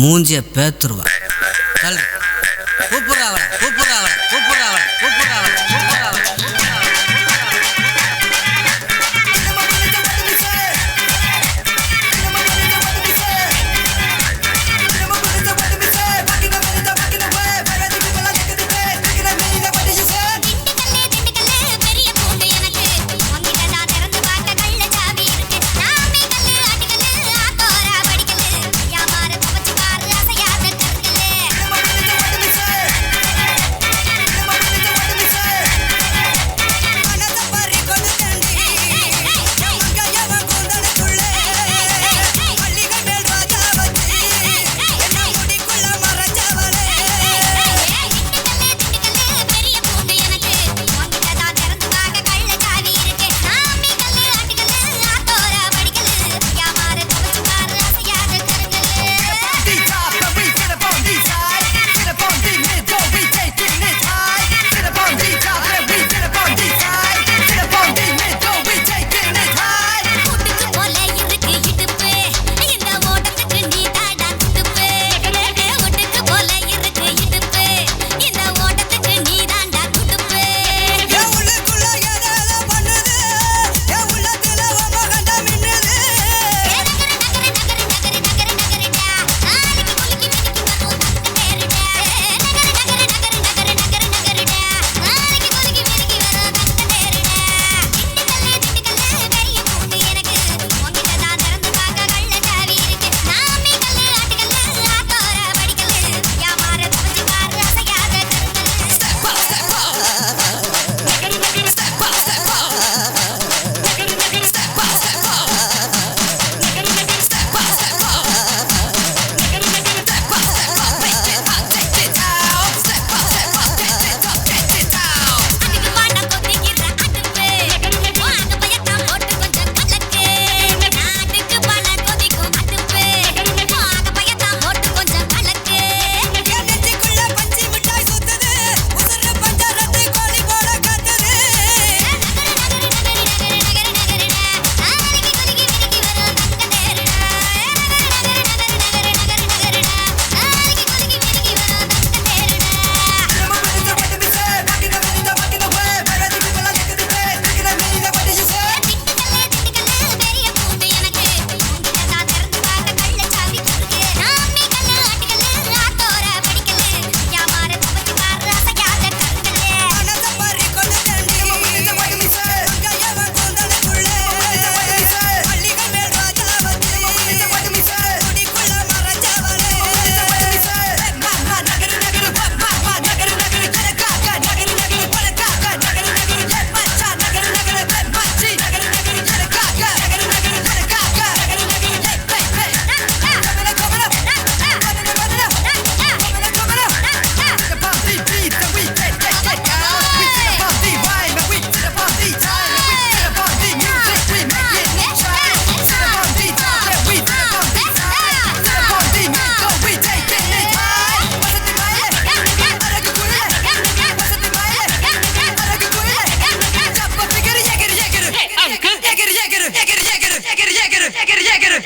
மூஞ்சிய பேத்துருவா. தள்ளு. கூப்பிடுறாவ கூப்பிடுறாவ கூப்பிடுறாவ கூப்பிடுறாவ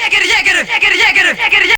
Jäger, Jäger, Jäger, Jäger, Jäger, Jäger.